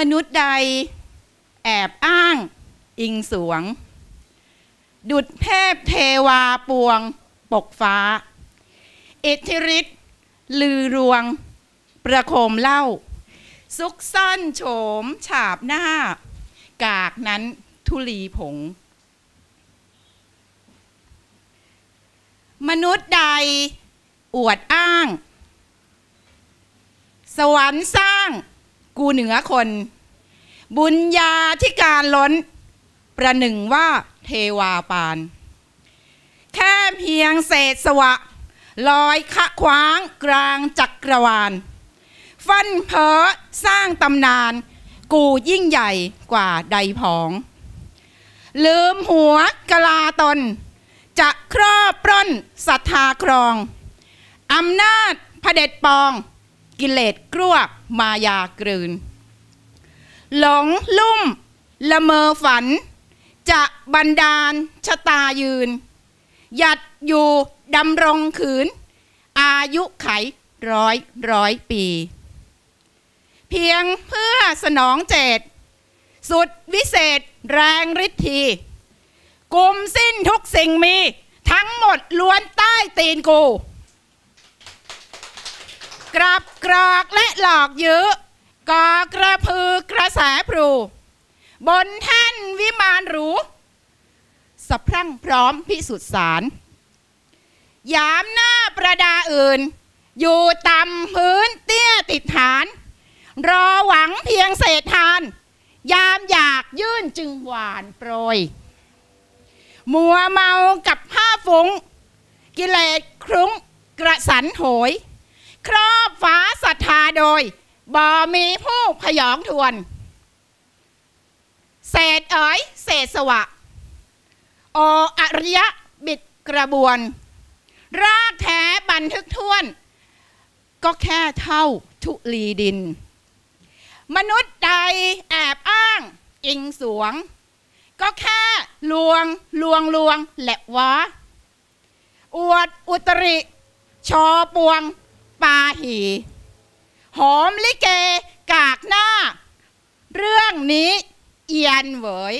มนุษย์ใด แอบอ้าง อิงสวง ดุดเทพเทวาปวง ปกฟ้า อิทธิฤทธิ์ลือรวง ประโคมเล่า ซุกซ่อนโฉม ฉาบหน้า กากนั้นทุลีผง มนุษย์ใด อวดอ้าง สวรรค์สร้างกูเหนือคน บุญญาที่การล้น ประหนึ่งว่าเทวาปาน แค่เพียงเศษสวะลอยขะขวางกลางจักรวาล ฟันเพอสร้างตำนาน กูยิ่งใหญ่กว่าใดผอง ลืมหัวกลาตน จะครอบปล้นศรัทธาครอง อำนาจเผด็จปอง กิเลสกรวมายากลืน หลงลุ่ม ละเมอฝัน จะบันดาลชะตายืน หยัดอยู่ดำรงขืน อายุไขร้อยร้อยปี เพียงเพื่อสนองเจต สุดวิเศษแรงฤทธีกลุ่มสิ้นทุกสิ่งมี ทั้งหมดล้วนใต้ตีนกูกราบกรอกและหลอกยื้อ กอกระพือกระแสพลูบนแท่นวิมานหรูสะพรั่งพร้อมพิสุทธิสารยามหน้าประดาอื่น อยู่ต่ำพื้นเตี้ยติดฐาน รอหวังเพียงเศษทาน ยามอยากยื่นจึงหวานโปรย มัวเมากับผ้าฟุง้ง กิเลสครุ้งกระสันโหย ครอบฟ้าศรัทธาโดย บ่มีผู้พยองทวน เศษเอ๋ยเศษสวะ โออริยะบิดกระบวน รากแท้บันทึกท้วน ก็แค่เท่าทุลีดิน มนุษย์ใดแอบอ้าง อิงสวง ก็แค่ลวงลวงลวงแหละวะ อวดอุตริ ชอปวงปาหี หอมลิเก กากหน้า เรื่องนี้เอียนเหวย